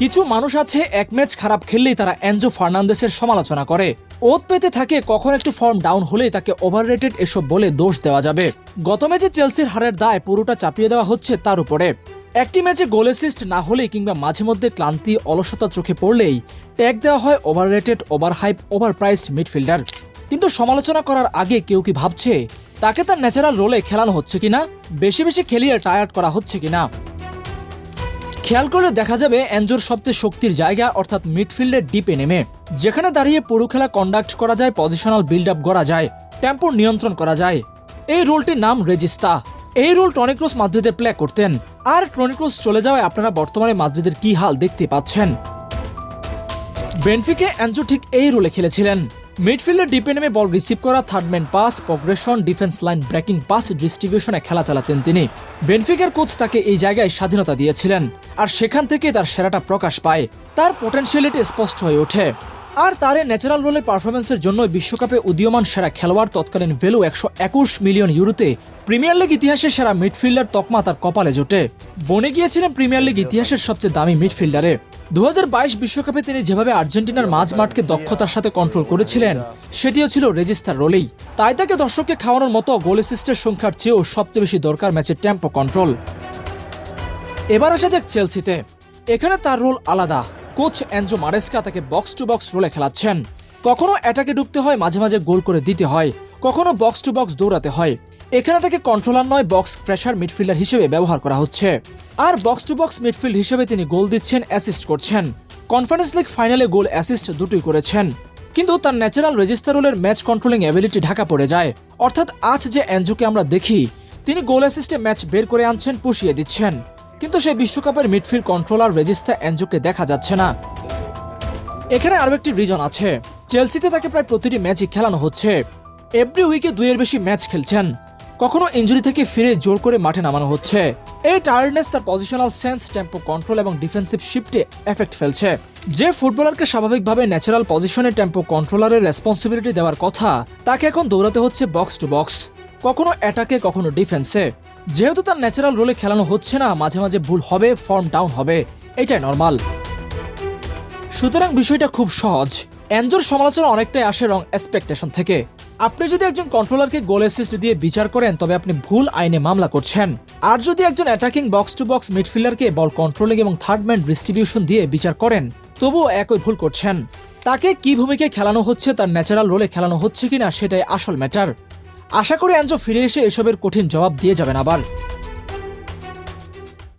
কিছু মানুষ আছে, এক ম্যাচ খারাপ খেললেই তারা এনজো ফার্নান্দেসের সমালোচনা করে। ওত পেতে থাকে কখন একটু ফর্ম ডাউন হলেই তাকে ওভাররেটেড এসব বলে দোষ দেওয়া যাবে। গত ম্যাচে চেলসির হারের দায় পুরোটা চাপিয়ে দেওয়া হচ্ছে তার উপরে। একটি ম্যাচে গোল অ্যাসিস্ট না হলেই কিংবা মাঝে মধ্যে ক্লান্তি, অলসতা চোখে পড়লেই ট্যাগ দেওয়া হয় overrated overhype overpriced midfielder. কিন্তু সমালোচনা করার আগে কেউ কি ভাবছে, তাকে তার ন্যাচারাল রোলে খেলানো হচ্ছে কিনা? বেশি বেশি খেলিয়ে টায়ার্ড করা হচ্ছে কিনা? খেয়াল করলে দেখা যাবে অ্যাঞ্জোর সবচেয়ে শক্তির জায়গা, অর্থাৎ মিডফিল্ডের ডিপে নেমে। যেখানে দাঁড়িয়ে পুরো খেলা কন্ডাক্ট করা যায় পজিশনাল বিল্ড আপ করা যায় টেম্পোর নিয়ন্ত্রণ করা যায়। এই রোলটির নাম রেজিস্তা এই রোল টনিক্রোস মাদ্রিদে প্লে করতেন। আর টনিক্রোস চলে যাওয়ায় আপনারা বর্তমানে মাদ্রিদের কি হাল দেখতে পাচ্ছেন? বেনফিকে অ্যাঞ্জো ঠিক এই রোলে খেলেছিলেন। মিডফিল্ডে ডিপে নেমে বল রিসিভ করা third man pass progression defence line breaking pass ডিস্ট্রিবিউশনে খেলা চালাতেন তিনি। বেনফিকার কোচ তাকে এই জায়গায় স্বাধীনতা দিয়েছিলেন। আর সেখান থেকে তার সেরাটা প্রকাশ পায়। তার পোটেনশিয়ালিটি স্পষ্ট হয়ে ওঠে। আর তার ন্যাচারাল রোলে পারফরমেন্সের জন্য বিশ্বকাপে উদীয়মান সেরা খেলোয়াড় তৎকালীন ভ্যালু একশো একুশ মিলিয়ন ইউরোতে প্রিমিয়ার লিগ ইতিহাসের সেরা মিডফিল্ডার তকমা তার কপালে জোটে। বনে গিয়েছিলেন প্রিমিয়ার লিগ ইতিহাসের সবচেয়ে দামি মিডফিল্ডারে দু বিশ্বকাপে তিনি যেভাবে আর্জেন্টিনার মাঝ মাঠকে দক্ষতার সাথে কন্ট্রোল করেছিলেন, সেটিও ছিল রেজিস্টার রোলেই। তাই তাকে দর্শককে খাওয়ানোর মতো গোল অ্যাসিস্টের সংখ্যার চেয়েও সবচেয়ে বেশি দরকার ম্যাচের টেম্পো কন্ট্রোল এবার আসা যাক চেলসিতে এখানে তার রোল আলাদা। কোচ অ্যাঞ্জো মারেস্কা তাকে বক্স টু বক্স রোলে খেলাচ্ছেন। কখনো অ্যাটাকে ঢুকতে হয়, মাঝে মাঝে গোল করে দিতে হয়। কখনো বক্স টু বক্স দৌড়াতে হয়। এখানে তাকে কন্ট্রোলার নয় বক্স প্রেশার মিডফিল্ডার হিসেবে ব্যবহার করা হচ্ছে। আর বক্স টু বক্স মিডফিল্ড হিসেবে তিনি গোল দিচ্ছেন অ্যাসিস্ট করছেন। কনফারেন্স লিগ ফাইনালে গোল অ্যাসিস্ট দুটোই করেছেন। কিন্তু তার ন্যাচারাল রেজিস্টার রোলের ম্যাচ কন্ট্রোলিং অ্যাবিলিটি ঢাকা পড়ে যায়। অর্থাৎ আজ যে অ্যাঞ্জোকে আমরা দেখি, তিনি গোল অ্যাসিস্টে ম্যাচ বের করে আনছেন, পুষিয়ে দিচ্ছেন। কিন্তু সেই বিশ্বকাপের মিডফিল্ড কন্ট্রোলার রেজিস্তা অ্যাঞ্জোকে দেখা যাচ্ছে না। এখানে আরও একটি রিজন আছে। চেলসিতে তাকে প্রায় প্রতিটি ম্যাচই খেলানো হচ্ছে। এভরি উইকে দুইয়ের বেশি ম্যাচ খেলছেন। কখনো ইঞ্জুরি থেকে ফিরে জোর করে মাঠে নামানো হচ্ছে। এই টায়ার্ডনেস তার পজিশনাল সেন্স টেম্পো কন্ট্রোল এবং ডিফেন্সিভ শিফটে এফেক্ট ফেলছে। যে ফুটবলারকে স্বাভাবিকভাবে ন্যাচারাল পজিশনে টেম্পো কন্ট্রোলারের রেসপন্সিবিলিটি দেওয়ার কথা, তাকে এখন দৌড়াতে হচ্ছে বক্স টু বক্স কখনো অ্যাটাকে, কখনো ডিফেন্সে। যেহেতু তার ন্যাচারাল রোলে খেলানো হচ্ছে না, মাঝে মাঝে ভুল হবে, ফর্ম ডাউন হবে, এটাই নর্মাল। সুতরাং বিষয়টা খুব সহজ। অ্যাঞ্জোর সমালোচনা অনেকটাই আসে রং এক্সপেকটেশন থেকে। আপনি যদি একজন কন্ট্রোলারকে গোল অ্যাসিস্ট দিয়ে বিচার করেন, তবে আপনি ভুল আইনে মামলা করছেন। আর যদি একজন অ্যাটাকিং বক্স টু বক্স মিডফিল্ডারকে বল কন্ট্রোলিং এবং থার্ড ম্যান ডিস্ট্রিবিউশন দিয়ে বিচার করেন, তবুও একই ভুল করছেন। তাকে কি ভূমিকায় খেলানো হচ্ছে, তার ন্যাচারাল রোলে খেলানো হচ্ছে কিনা, সেটাই আসল ম্যাটার আশা করি অ্যাঞ্জো ফিরে এসে এসবের কঠিন জবাব দিয়ে যাবেন আবার।